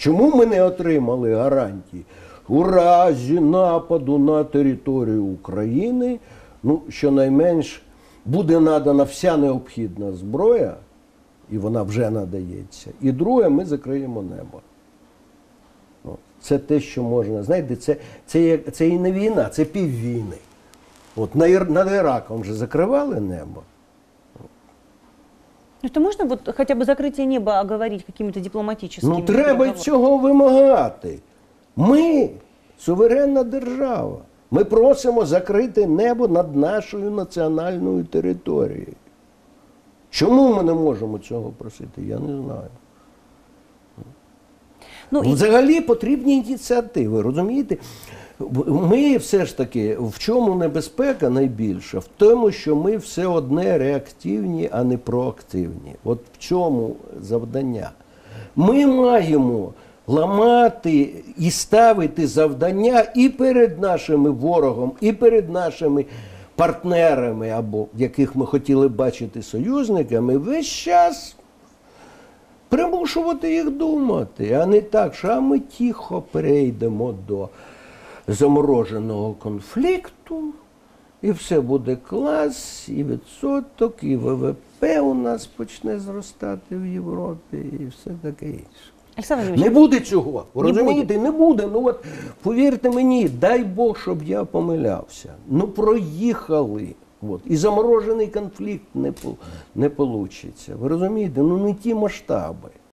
Чому ми не отримали гарантії? У разі нападу на територію України, ну, щонайменш буде надана вся необхідна зброя, і вона вже надається. І друге, ми закриємо небо. Це те, що можна. Знаєте, це, це, це і не війна, це піввійни. От над Іраком вже закривали небо. Ну, то можно вот хотя бы закрытие неба оговорить какими-то дипломатическими Ну треба цього вимагати. Ми суверенна держава. Ми просимо закрити небо над нашою національною територією. Чому ми не можемо цього просити? Я не знаю. Ну, Взагалі потрібні ініціативи, розумієте? Ми все ж таки, в чому небезпека найбільша? В тому, що ми все одне реактивні, а не проактивні. От в чому завдання? Ми маємо ламати і ставити завдання і перед нашими ворогом, і перед нашими партнерами, або яких ми хотіли бачити союзниками, весь час примушувати їх думати, а не так, що а ми тихо перейдемо до замороженого конфлікту, і все буде клас, і відсоток, і ВВП у нас почне зростати в Європі, і все таке інше. Не буде цього. Розумієте, не буде. Ну от повірте мені, дай Бог, щоб я помилявся. Ну проїхали. От. І заморожений конфлікт не, не получиться. Ви розумієте? Ну не ті масштаби.